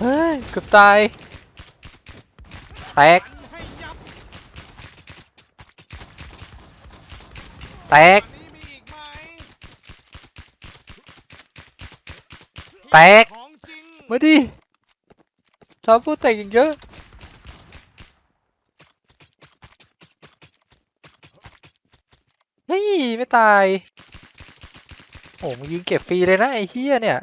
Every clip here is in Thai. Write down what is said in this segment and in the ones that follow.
เฮ้ยเกือบตาย แตก แตก แตก มาดิซาบูแตกอย่างเยอะเฮ้ย ไม่ตาย โอ้มึงยิงเก็บฟรีเลยนะ ไอ้เฮียเนี่ย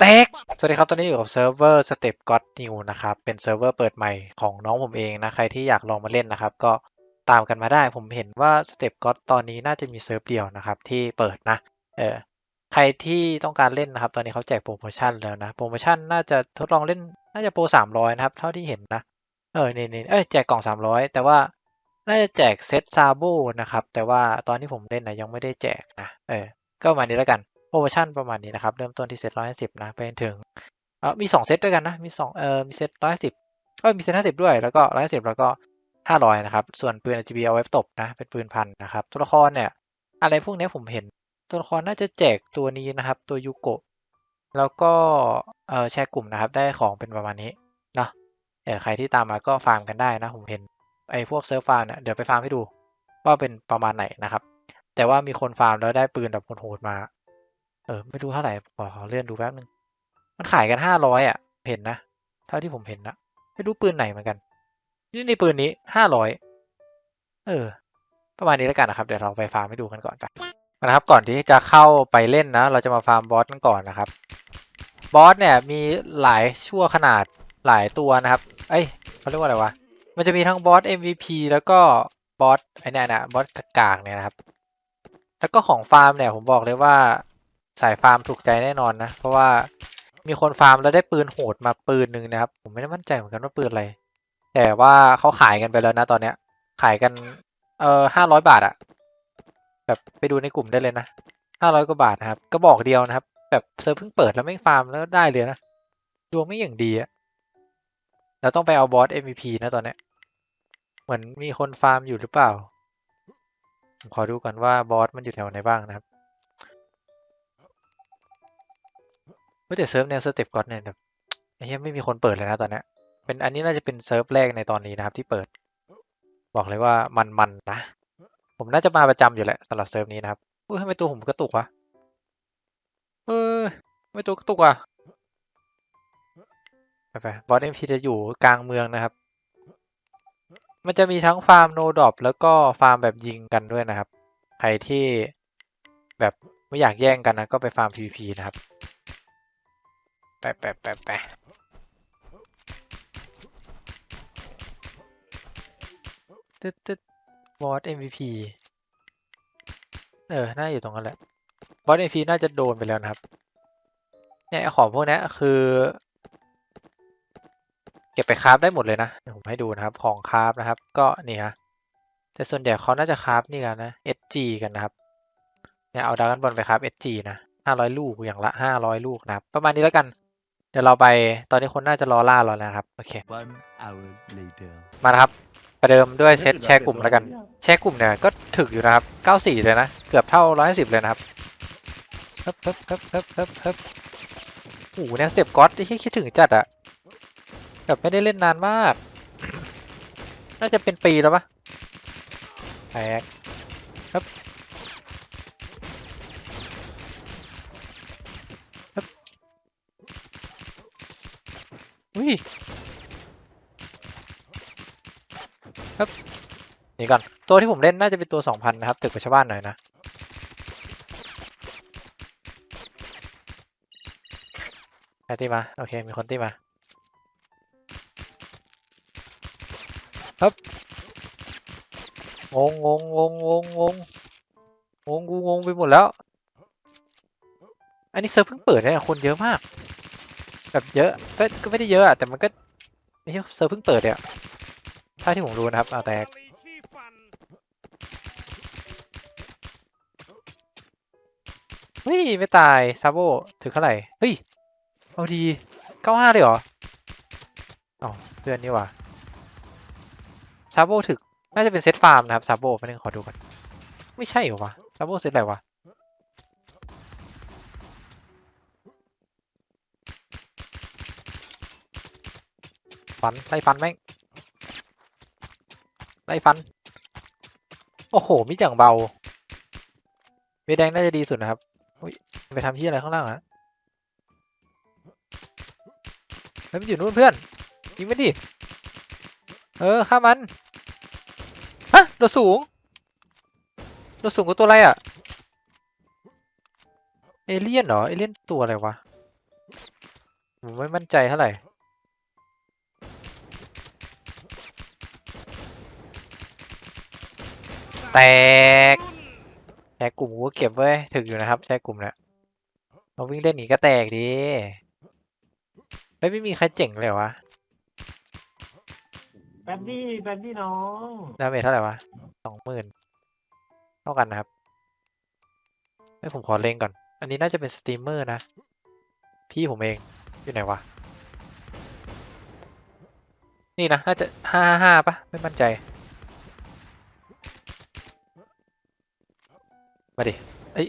แตกสวัสดีครับตอนนี้อยู่กับเซิร์ฟเวอร์ Step God New นะครับ เป็นเซิร์ฟเวอร์เปิดใหม่ของน้องผมเองนะ ใครที่อยากลองมาเล่นนะครับ ก็ตามกันมาได้ผมเห็นว่า Step God ตอนนี้น่าจะมีเซิร์ฟเดียวนะครับที่เปิดนะ เออใครที่ต้องการเล่นนะครับ ตอนนี้เขาแจกโปรโมชั่นแล้วนะ โปรโมชั่นน่าจะทดลองเล่นน่าจะโปรสามร้อยนะครับ เท่าที่เห็นนะ เออนี่นเอ้ยแจกกล่องสามร้อยแต่ว่าน่าจะแจกเซตซาโบนะครับ แต่ว่าตอนที่ผมเล่นนะยังไม่ได้แจกนะ เออ ก็มานี้แล้วกัน รโมชั่นประมาณนี้นะครับ เริ่มต้นที่เซตร้อยสิบนะไปจนถึงเออมีสองเซตด้วยกันนะ มีสองเออมีเซตร้อยสิบเออมีเซตห้าสิบด้วยแล้วก็ร้อยสิบแล้วก็ห้าร้อยนะครับ ส่วนปืน RGB เอาไว้ตบนะ เป็นปืนพันนะครับ ตัวละครเนี่ย อะไรพวกนี้ผมเห็น ตัวละครน่าจะแจกตัวนี้นะครับ ตัวยูโกะแล้วก็เออแชร์กลุ่มนะครับ ได้ของเป็นประมาณนี้นะเออใครที่ตามมาก็ฟาร์มกันได้นะ ผมเห็นไอ้พวกเซิร์ฟฟาร์มเนี่ยเดี๋ยวไปฟาร์มให้ดูว่าเป็นประมาณไหนนะครับ แต่ว่ามีคนฟาร์มแล้วได้ปืนแบบโหดมา เออ ไม่รู้เท่าไหร่ขอเลื่อนดูแป๊บนึง มันขายกันห้าร้อยอะ เห็นนะ เท่าที่ผมเห็นนะ ไม่รู้ปืนไหนเหมือนกัน นี่ในปืนนี้ห้าร้อยเออ ประมาณนี้แล้วกันนะครับ เดี๋ยวเราไปฟาร์มให้ดูกันก่อนไปนะครับ ก่อนที่จะเข้าไปเล่นนะ เราจะมาฟาร์มบอสกันก่อนนะครับ บอสเนี่ยมีหลายชั่วขนาดหลายตัวนะครับ เอ้ยเขาเรียกว่าอะไรวะ มันจะมีทั้งบอส MVP แล้วก็บอสไอ้เนี่ยนะบอสกากๆเนี่ยนะครับ แล้วก็ของฟาร์มเนี่ยผมบอกเลยว่า สายฟาร์มถูกใจแน่นอนนะ เพราะว่ามีคนฟาร์มแล้วได้ปืนโหดมาปืนหนึ่งนะครับ ผมไม่ได้มั่นใจเหมือนกันว่าปืนอะไร แต่ว่าเขาขายกันไปแล้วนะตอนเนี้ย ขายกัน เอ่อห้าร้อยบาทอะแบบไปดูในกลุ่มได้เลยนะห้าร้อยกว่าบาทนะครับกระบอกเดียวนะครับ แบบเซิร์ฟเพิ่งเปิดแล้วไม่ฟาร์มแล้วได้เลยนะดวงไม่อย่างดีอะเราต้องไปเอาบอส MVP นะตอนเนี้ย เหมือนมีคนฟาร์มอยู่หรือเปล่า ผมขอดูก่อนว่าบอสมันอยู่แถวไหนบ้างนะครับ เฮ้ยแต่เซิร์ฟแนวสเต็ปก่อนเนี่ยแบบไอ้เหี้ยไม่มีคนเปิดเลยนะตอนนี้เป็นอันนี้น่าจะเป็นเซิร์ฟแรกในตอนนี้นะครับ ที่เปิด บอกเลยว่ามันๆนะ ผมน่าจะมาประจำอยู่แหละสำหรับเซิร์ฟนี้นะครับอุ้ยทำไมตัวผมกระตุกวะเออทำไมตัวกระตุกอะไปไปบอสเอ็มพีจะอยู่กลางเมืองนะครับ มันจะมีทั้งฟาร์มโนดอปแล้วก็ฟาร์มแบบยิงกันด้วยนะครับ ใครที่แบบไม่อยากแย่งกันนะก็ไปฟาร์ม PVP นะครับ ไปไปไปไปตึ๊ดตึ๊ดบอส MVP เออ น่าอยู่ตรงนั้นแหละ บอส MVP น่าจะโดนไปแล้วนะครับ เนี่ยของพวกนี้คือ เก็บไปคราฟได้หมดเลยนะผมให้ดูนะครับ ของคราฟนะครับ ก็นี่ฮะ แต่ส่วนใหญ่เขาน่าจะคราฟนี่กันนะ SG กันนะครับ เนี่ยเอาดรากันบอลไปคราฟ SG นะห้าร้อยลูกอย่างละห้าร้อยลูกนะครับ ประมาณนี้แล้วกัน ดี๋ยวเราไปตอนนี้คนน่าจะรอล่าเราแล้วนะครับโอเค One hour later. มานะครับประเดิมด้วยเซตแชร์กลุ่มแล้วกัน แชร์กลุ่มเนี่ยก็ถึกอยู่นะครับ94เลยนะเกือบเท่า150เลยนะครับเฮ้บเฮ้บเฮ้บเฮ้บเฮ้บเฮ้บโอ้โหเนี่ยสเต็ปก๊อตที่คิดถึงจัดอะแบบไม่ได้เล่นนานมาก น่าจะเป็นปีแล้วปะแตกครับครับอุ้ ยครับนี่ก่อน ตัวที่ผมเล่นน่าจะเป็นตัว2,000นนะครับ ตึกกว่าชาบ้านหน่อยนะ ใครตีมา โอเค มีคนตีมาครับงงงงงงงงงงงกูงงไปหมดแล้ว อันนี้เซิร์ฟเพิ่งเปิดเนี่ยคนเยอะมาก แบบเยอะก็ก็ไม่ได้เยอะอะแต่มันก็ไม่เซิร์ฟเพิ่งเปิดเนี่ยถ้าที่ผมรู้นะครับเอาแตกเฮ้ยไม่ตายซาโบถึงเท่าไหร่เฮ้ยเอาดีเก้าห้าเลยเหรออ๋อเพื่อนนี่ว่าซาโบถึกน่าจะเป็นเซตฟาร์มนะครับซาโบไปนึงขอดูก่อนไม่ใช่เหรอวะซาโบเซตอะไรวะ ฟันไล่ฟันแม่งไล่ฟัน โอ้โหมิดอย่างเบาเวแดงน่าจะดีสุดนะครับอุ๊ยไปทำที่อะไรข้างล่างอะเฮ้ยมันอยู่นู่นเพื่อนยิงมันดิเออฆ่ามันฮะโดดสูงโดดสูงกว่าตัวอะไรอะเอเลี่ยนเหรอเอเลี่ยนตัวอะไรวะผมไม่มั่นใจเท่าไหร่ แตกแชร์กลุ่มกูก็เก็บไว้ถึกอยู่นะครับแชร์กลุ่มเนี่ยเราวิ่งเล่นหนีก็แตกดีเฮ้ยไม่มีใครเจ๋งเลยวะแป๊บดี้แป๊บดี้น้องดาเมจเท่าไหร่วะสองหมื่นเท่ากันนะครับให้ผมขอเล็งก่อน อันนี้น่าจะเป็นสตรีมเมอร์นะ พี่ผมเอง อยู่ไหนวะ นี่นะ น่าจะห้าห้าปะไม่มั่นใจ มาดิเอ้ย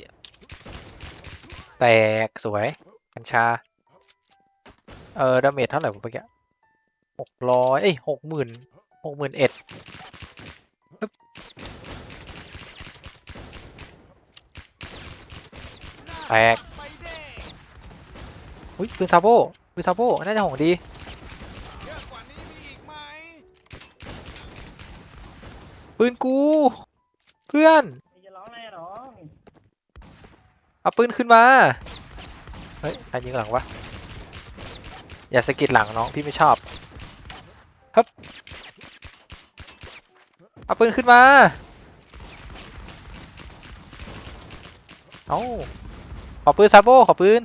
แตกสวย กัญชา เออดาเมจเท่าไหร่วะเมื่อกี้หกร้อยเอ้ยหกหมื่นหกหมื่นเอ็ดแตกอุ้ยปืนซาโบปืนซาโบน่าจะของดีปืนกู เพื่อน จะร้องอะไรน้อง เอาปืนขึ้นมา เฮ้ยใครยิงหลังวะ อย่าสะกิดหลังน้องพี่ไม่ชอบฮึบเอาปืนขึ้นมา เอาขอปืนซาโบขอปืน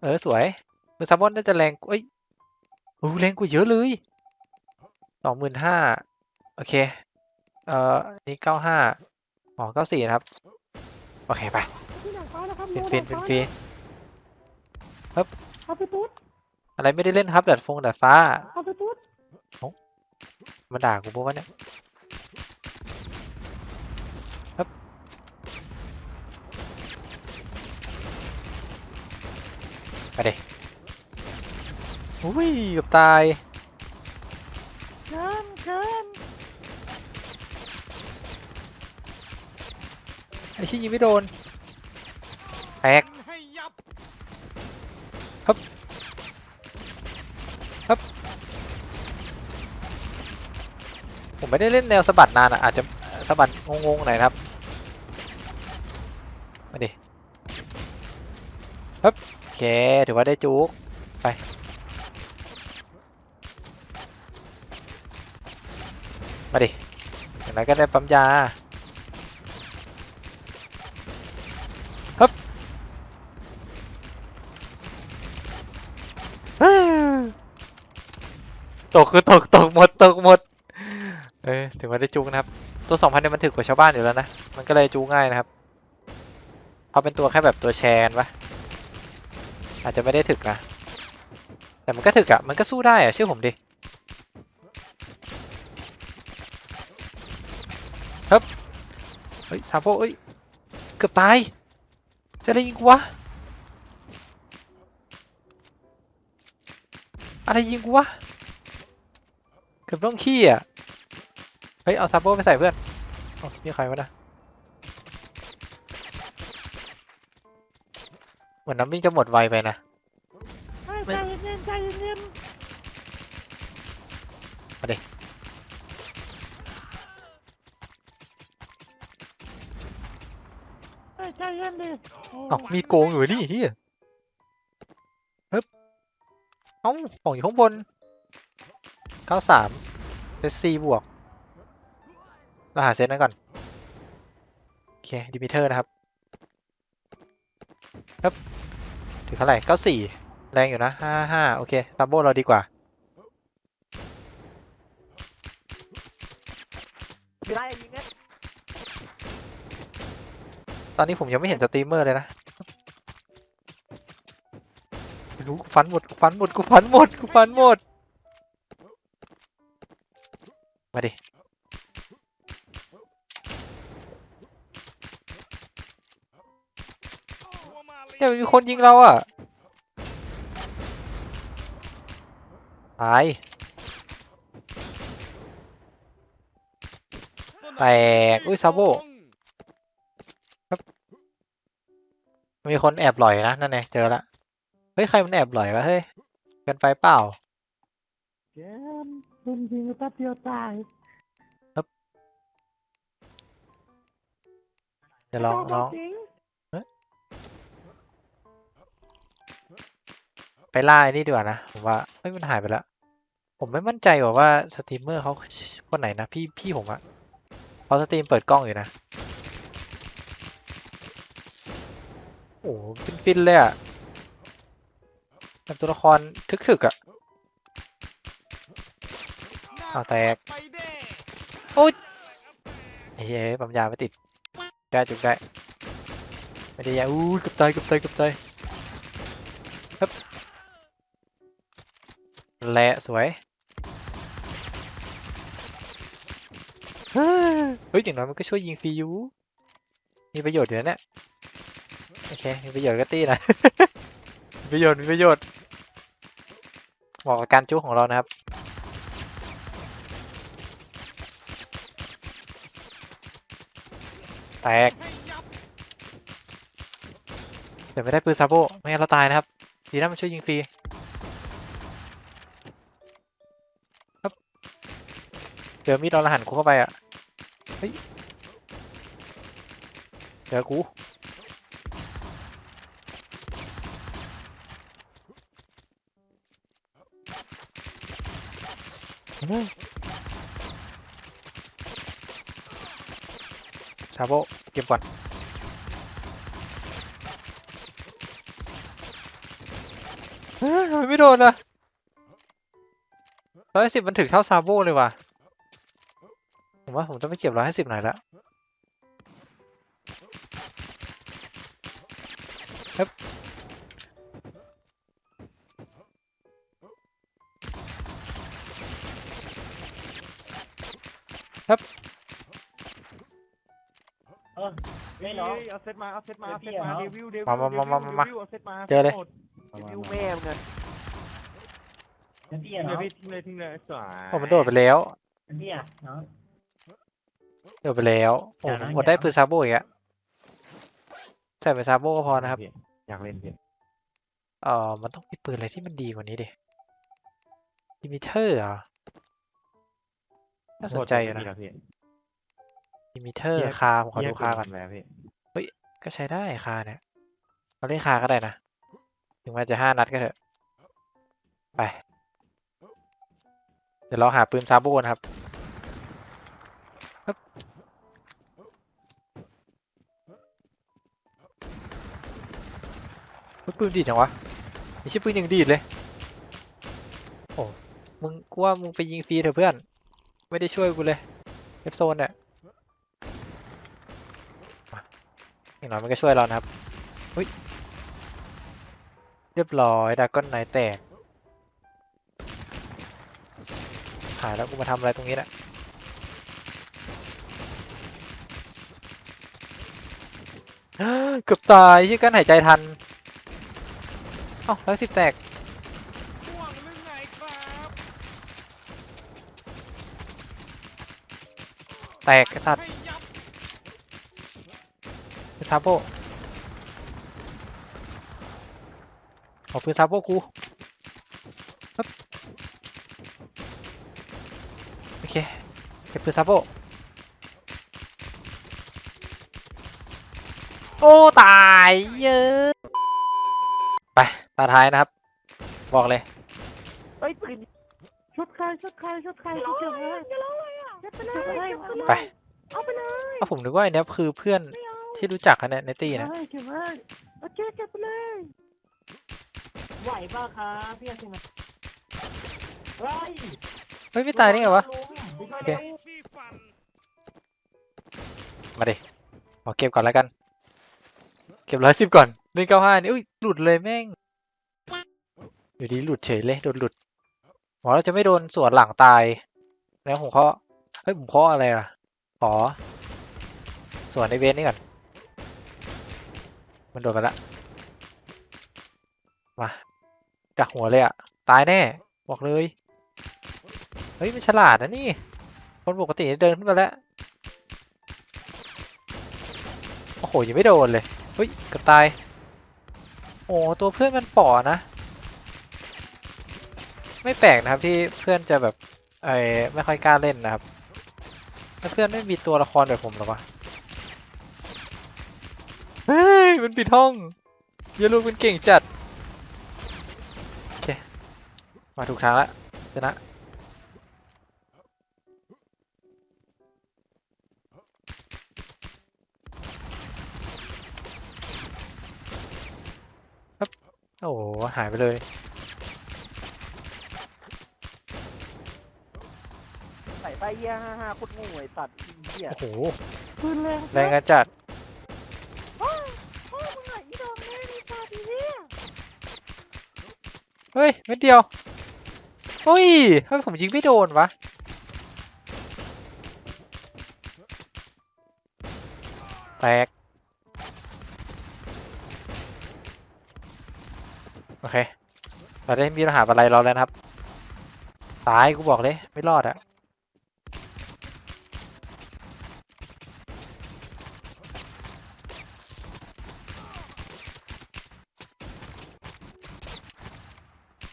เออสวยปืนซาโบน่าจะแรงเอ้ยโอ้แรงกว่าเยอะเลยสองหมื่นห้าโอเค เอ่อ นี่เก้าห้าอ๋อเก้าสี่นะครับ โอเคไปที่หนังฟ้านะครับฟินฟินฟินฟินเอาไปตุ๊ดอะไรไม่ได้เล่นครับดัดฟงดัดฟ้า เอาไปตุ๊ดมาด่ากูปะวะเนี่ยฮึบไปเด็อุ้ยเกับตาย เกินเกิน ไอ้ ชี้ยิงไม่โดนแตกฮึบฮึบผมไม่ได้เล่นแนวสะบัดนานอะอาจจะสะบัดงงๆหน่อยนะครับมาดิฮึบโอเคถือว่าได้จุกไปมาดิอย่างไรก็ได้ปั๊มยา ตกคือตกตกหมดตกหมดเออถึงว่าได้จูงนะครับ ตัวสองพันเนี่ยมันถึกกว่าชาวบ้านอยู่แล้วนะ มันก็เลยจูงง่ายนะครับเขาเป็นตัวแค่แบบตัวแชนปะอาจจะไม่ได้ถึกนะ แต่มันก็ถึกอะมันก็สู้ได้อะเชื่อผมดิครับเฮ้ยซาโฟเอ้ยเกือบตาย จะได้ยิงกูวะ อะไรยิงกูวะ เกือบต้องขี้อะ เฮ้ย เอาซาโบไปใส่เพื่อนโอ้นี่ใครวะนะ เหมือนน้ำวิ่งจะหมดไวไปนะให้ใจเย็นๆใจเย็นมาดิๆให้ใจเย็นดิโเอ้ามีดโกงอยู่นี่เฮียฮึบเอ้าของอยู่ข้างบน 93เป็น C บวกเราหาเซตนั้นก่อน โอเค ดิมิเตอร์นะครับครับถึงเท่าไหร่94แรงอยู่นะ55โอเคซัมโบเราดีกว่า ตอนนี้ผมยังไม่เห็นสตรีมเมอร์เลยนะรู้กูฟันหมดกูฟันหมดกูฟันหมดกูฟันหมด มาดิ เนี่ยมันมีคนยิงเราอะ ตาย แตก อุ้ยซาโบมีคนแอบหลอยนะ นั่นไงเจอละ เฮ้ย ใครมันแอบหลอยวะเฮ้ยเกันไปเปล่า เกม โดนยิงไปแป๊บเดียวตายเดี๋ยวลองลองจริงไปล่าไอ้นี่ดีกว่านะผมว่าเฮ้ยมันหายไปแล้ว ผมไม่มั่นใจว่าว่าสตรีมเมอร์เขาคนไหนนะพี่พี่ผมอะเขาสตรีมเปิดกล้องอยู่นะ โอ้โหฟินๆเลยอะแบบตัวละครทึกๆอะ เอาแตกโอ้ยเฮ้ยปั๊มยาไม่ติดได้จุกได้ไม่ได้ยาอู้เกับตายเกับตายเกับตายฮึบแหละสวยเฮ้ยเฮ้ยอย่างน้อยมันก็ช่วยยิงฟรีอยู่มีประโยชน์อยู่นะเนี่ยโอเคมีประโยชน์ก็ตีนะมีประโยชน์มีประโยชน์เหมาะกับการจุกของเรานะครับ แตกเดี๋ยวไม่ได้ปืนซาโบไม่งั้นเราตายนะครับดีนะมันช่วยยิงฟรีครับเจอมีดอลหันกูเข้าไปอะเฮ้ยเจอกูอื้อ ซาโบเก็บก่อนเฮ้ยไม่โดนอะร้อยสิบมันถึงเท่าซาโบเลยว่ะ ผมว่าผมจะไม่เก็บร้อยห้สิบหน่อยละฮึบฮึบ น้องเอาเซตมาเอาเซตมาเดี๋เอายวเซพี่ตเหรอมาเดวิลเดวิลมามามามามาเดวิลเอาเซตมาเจอเลยเดวิลแม่มึงอะเป็นพี่ทิ้งเหรเลอยพี่ทิ้งเลยทิ้งเลยสวยผมมันโดดไปแล้วเป็นพี่อะน้องโดดไปแล้วโอ้อย่านะผมกดได้อย่าปืนซาโบอีกอะใส่ไปซาโบก็พอนะครับอยากเล่นพี่เออมันต้องมีปืนอะไรที่มันดีกว่านี้ดิลิมิเตอร์อะน่าสนใจอยู่นะโทษทีพี่ลิมิเตอร์เหี้ยคาผมขอดูคาก่อนแล้วพี่ ก็ใช้ได้คาเนี่ยเราเล่นคาก็ได้นะ ถึงแม้จะห้านัดก็เถอะ ไป เดี๋ยวเราหาปืนซาโบนะครับ ปืนดีดจังวะไม่ใช่ปืนยังดีดเลย โอ้ มึงกูว่ามึงไปยิงฟรีเถอะเพื่อน ไม่ได้ช่วยกูเลยเอฟโซนเนี่ยมา อย่างน้อยมันก็ช่วยเรานะครับเรียบร้อยดากอนไนแตกหายแล้วกูมาทำอะไรตรงนี้เนะเกือบตายที่กันหายใจทันเอ้าร้อยสิบแตกแตกไอ้สัตว์ ซาโบเอาปืนซาโบกูปึ๊บโอเคเก็บปืนซาโบโอ้ ตายเยอะ ไป ตาท้ายนะครับ บอกเลยไอ้ยปืนชุดใครชุดใครชุดใครชุดเก็บไว้เก็บเลยเก็บไปเลยไป เอาไปเลย เอาผมนึกว่าไอ้เนี้ยคือเพื่อน ที่รู้จักกันเนี่ยในตีนะเฮ้ยเก็บไว้โอเคเก็บไปเลยไหวป่ะครับพี่อาซิมาเฮ้ยเฮ้ยไม่ตายได้ไงวะลุงไปช่วยโอเคเร็วพี่ฟันมาดิขอเก็บก่อนแล้วกัน เก็บร้อยสิบก่อนหนึ่งเก้าห้านี่อุ้ยหลุดเลยแม่ง อยู่ดีหลุดเฉยเลยโดนหลุดหมอเราจะไม่โดนสวนหลังตายแล้วผมเคาะเฮ้ยผมเคาะอะไรล่ะขอสวนในเวนนี่ก่อน มันโดนไปละ มาดักหัวเลยอะตายแน่ บอกเลย เฮ้ยมันฉลาดนะนี่ คนปกติเดินขึ้นมาแล้ว โอ้โหยังไม่โดนเลย เฮ้ยกับตาย โอ้ตัวเพื่อนมันป่อนะ ไม่แปลกนะครับที่เพื่อนจะแบบไอ้ไม่ค่อยกล้าเล่นนะครับเพื่อนไม่มีตัวละครแบบผมหรอวะ มันปิดห้องเยลูกมันเก่งจัด โอเค มาถูกทางแล้วชนะครับโอ้โห หายไปเลยใส่ไปเยี่ยห้าห้าโคตรโง่ไอ้สัตว์เหี้ยโอ้โหคืนแรงแรงกันจัด โอ้มึงไหนอีดอกแม่นี่สัตว์อีเหี้ย เฮ้ยเม็ดเดียวเฮ้ยทำไมผมยิงไม่โดนวะแตกโอเคเราได้มีปัญหาอะไรเราแล้วนะครับ ตายกูบอกเลย ไม่รอดอะ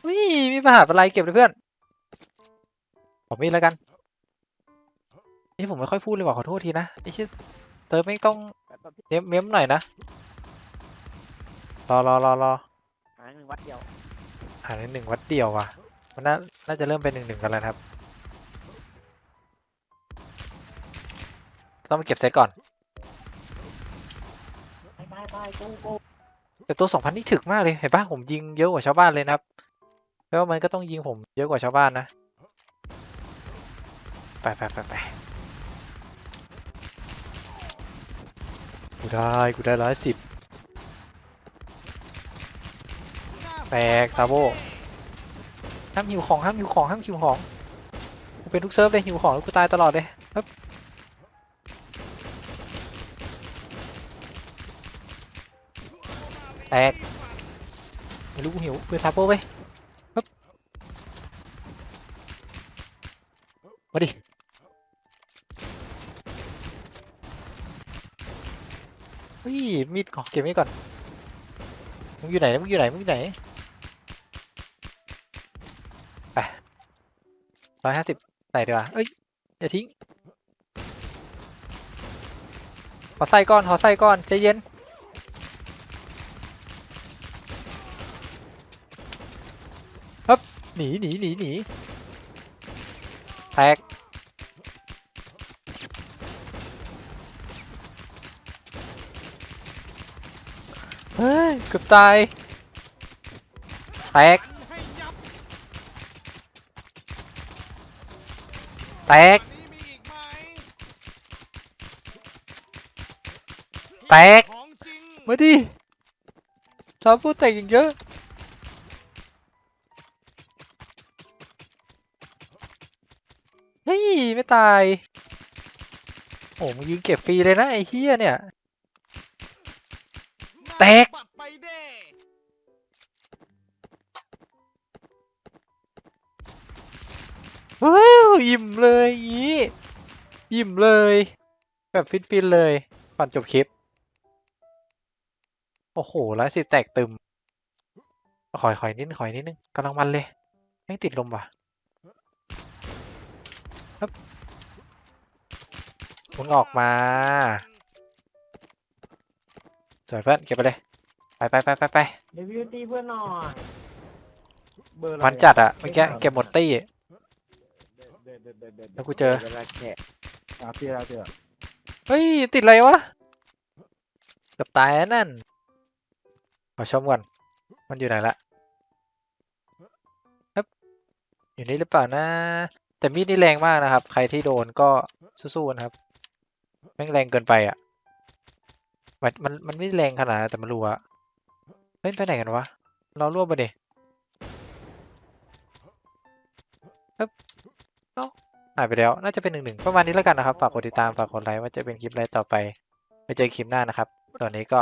วิ มีปัญหาอะไรเก็บเลยเพื่อนผมมีแล้วกัน นี่ผมไม่ค่อยพูดเลยว่ะขอโทษทีนะไอ้ชิเติมไม่ต้องแบบพี่เม้มเม้มหน่อยนะ รอรอรอรอหาหนึ่งวัดเดียวอ่านหนึ่งวัดเดียวว่ะ มันน่าน่าจะเริ่มเป็นหนึ่งหนึ่งกันแล้วนะครับ ต้องไปเก็บเซตก่อนไปไปไปกูกูแต่ตัวสองพันนี่ถึกมากเลย เห็นปะผมยิงเยอะกว่าชาวบ้านเลยนะครับ แปลว่ามันก็ต้องยิงผมเยอะกว่าชาวบ้านนะ ไปไปไปไปกูได้ กูได้ร้อยสิบแตกซาโบห้ามหิวของห้ามหิวของห้ามหิวของกูเป็นทุกเซิร์ฟเลยหิวของแล้วกูตายตลอดเลยครับแตกไม่รู้กูหิวเพื่อซาโปไป มาดิ เฮ้ย มีดขอเก็บไว้ก่อน มึงอยู่ไหน มึงอยู่ไหน มึงอยู่ไหนไปร้อยห้าสิบใส่ดีกว่าเอ้ย อย่าทิ้ง ขอใส่ก่อน ขอใส่ก่อน ใจเย็นหนีหนีหนีหนี แตกเฮ้ยเกือบตายแตกให้ยับแตกนี่มีอีกไหมแตกของจริงมาดิซาพูดแตกอย่างเยอะ ตาย โอ้มึงยิงเก็บฟรีเลยนะไอ้เฮียเนี่ย แตกปัดไปเด้เฮ้ยอิ่มเลยอย่างงี้อิ่มเลย แบบฟินๆเลยก่อนจบคลิป โอ้โหร้อยสิแตกตึมขอยขอยนิดขอยนิดนึงกำลังมันเลยไม่ติดลมว่ะ มึงออกมาสวยเพื่อนเก็บไปเลยไปไปไปไปไปรีวิวตีเพื่อนหน่อยเบอร์อะไรมันจัดอะเมื่อกี้เก็บหมดตี้เด็ดเด็ดเด็ดเด็ดแล้วกูเจอเวลาแกะเอาเจอเอาเจอเฮ้ยติดอะไรวะเกับตายแล้วนั่นขอชมก่อนมันอยู่ไหนละครับอยู่นี่หรือเปล่านะ แต่มีดนี่แรงมากนะครับ ใครที่โดนก็สู้ๆนะครับ แม่งแรงเกินไปอะ มันมันมันไม่แรงขนาดแต่มันรัวเฮ้ยไปไหนกันวะ เรารวบไปดิเอ๊บเอ้าหายไปแล้ว น่าจะเป็นหนึ่งหนึ่งประมาณนี้แล้วกันนะครับ ฝากกดติดตาม ฝากกดไลค์ว่าจะเป็นคลิปอะไรต่อไป ไปเจอคลิปหน้านะครับ ตอนนี้ก็